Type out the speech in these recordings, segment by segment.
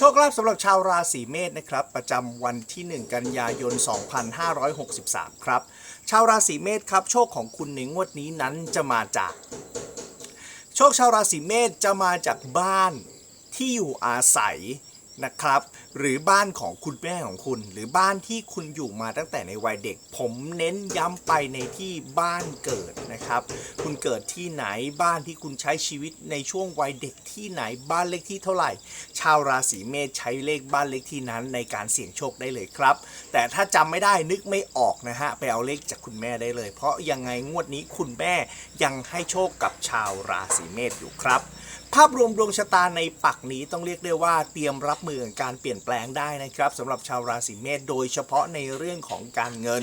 โชคลาภสำหรับชาวราศีเมษนะครับ ประจำวันที่ 1 กันยายน 2563 ครับ ชาวราศีเมษครับ โชคของคุณในงวดนี้นั้นจะมาจาก โชคชาวราศีเมษจะมาจากบ้านที่อยู่อาศัย นะครับ หรือบ้านของคุณแม่ของคุณ หรือบ้านที่คุณอยู่มาตั้งแต่ในวัยเด็ก ผมเน้นย้ำไปในที่บ้านเกิดนะครับ คุณเกิดที่ไหนบ้านที่คุณใช้ชีวิตในช่วงวัยเด็กที่ไหนบ้านเลขที่เท่าไหร่ ชาวราศีเมษใช้เลขบ้านเลขที่นั้นในการเสี่ยงโชคได้เลยครับ แต่ถ้าจำไม่ได้นึกไม่ออกนะฮะไปเอาเลขจากคุณแม่ได้เลย เพราะยังไงงวดนี้คุณแม่ยังให้โชคกับชาวราศีเมษอยู่ครับ ภาพรวมดวงชะตาในปักนี้ต้องเรียกได้ว่าเตรียมรับมือกับการเปลี่ยนแปลงได้นะครับสำหรับชาวราศีเมษโดยเฉพาะในเรื่องของการเงิน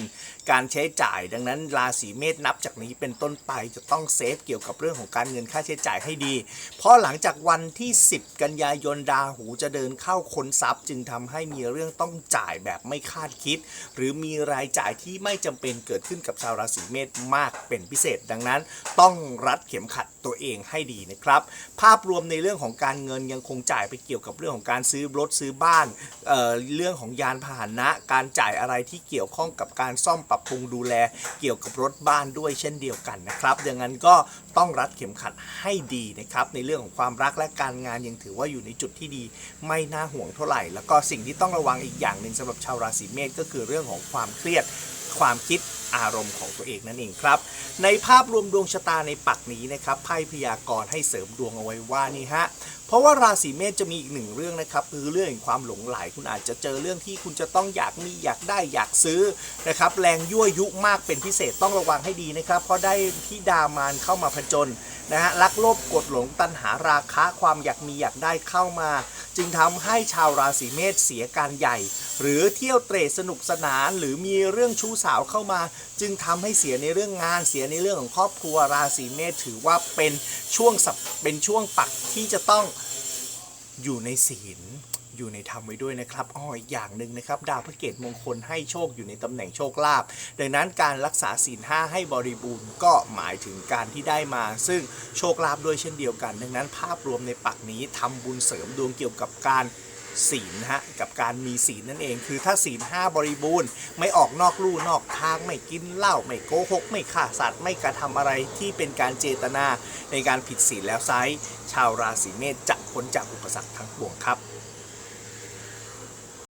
การใช้จ่ายดังนั้นราศีเมษนับจากนี้เป็นต้นไปจะต้องเซฟเกี่ยวกับเรื่องของการเงินค่าใช้จ่ายให้ดี เพราะหลังจากวันที่ 10 กันยายนดาหูจะเดินเข้าคนทรัพย์ จึงทำให้มีเรื่องต้องจ่ายแบบไม่คาดคิด หรือมีรายจ่ายที่ไม่จำเป็นเกิดขึ้นกับชาวราศีเมษมากเป็นพิเศษ ดังนั้น ต้องรัดเข็มขัดตัวเองให้ดีนะครับภาพรวมในเรื่องของการเงินยังคงจ่ายไปเกี่ยวกับเรื่องของการซื้อรถซื้อบ้านเเรื่องของยานพาหนะ การจ่ายอะไรที่เกี่ยวข้องกับการซ่อมปรับปรุงดูแล เกี่ยวกับรถบ้านด้วยเช่นเดียวกันนะครับดังนั้นก็ต้องรัดเข็มขัดให้ดีนะครับในเรื่องของความรักและการงานยังถือว่าอยู่ในจุดที่ดีไม่น่าห่วงเท่าไหร่ แล้วก็สิ่งที่ต้องระวังอีกอย่างหนึ่งสำหรับชาวราศีเมษก็คือเรื่องของความเครียด ความคิดอารมณ์ของตัวเองนั่นเองครับ ในภาพรวมดวงชะตาในปักนี้นะครับไพ่พยากรณ์ให้เสริมดวงเอาไว้ว่านี่ฮะเพราะว่าราศีเมษจะมีอีกหนึ่งเรื่องนะครับคือเรื่องแห่งความหลงไหลคุณอาจจะเจอเรื่องที่คุณจะต้องอยากมีอยากได้อยากซื้อนะครับแรงยั่วยุมากเป็นพิเศษต้องระวังให้ดีนะครับ เพราะได้ที่ดามานเข้ามาผจญนะฮะลักโลภกดหลงตัณหาราคะความอยากมีอยากได้เข้ามา จึงทำให้ชาวราศีเมษเสียการใหญ่ หรือเที่ยวเตรสนุกสนาน หรือมีเรื่องชู้สาวเข้ามา จึงทำให้เสียในเรื่องงานเสียในเรื่องของครอบครัวราศีเมษถือว่าเป็นช่วงสัปเป็นช่วงปักที่จะต้อง อยู่ในศีลอยู่ในธรรมไว้ด้วยนะครับอ้ออีกอย่างหนึ่งนะครับ ดาวพระเกตมงคลให้โชคอยู่ในตำแหน่งโชคลาภดังนั้นการรักษาศีลห้าให้บริบูรณ์ก็หมายถึงการที่ได้มา ซึ่งโชคลาภด้วยเช่นเดียวกัน ดังนั้นภาพรวมในปักนี้ทำบุญเสริมดวงเกี่ยวกับการ ศีลนะฮะกับการมีศีลนั่นเอง คือถ้าศีลห้าบริบูรณ์ ไม่ออกนอกลู่นอกทางไม่กินเหล้าไม่โกหก ไม่ฆ่าสัตว์ ไม่กระทำอะไรที่เป็นการเจตนาในการผิดศีลแล้วไซชาวราศีเมษจะพ้นจากอุปสรรคทั้งปวงครับ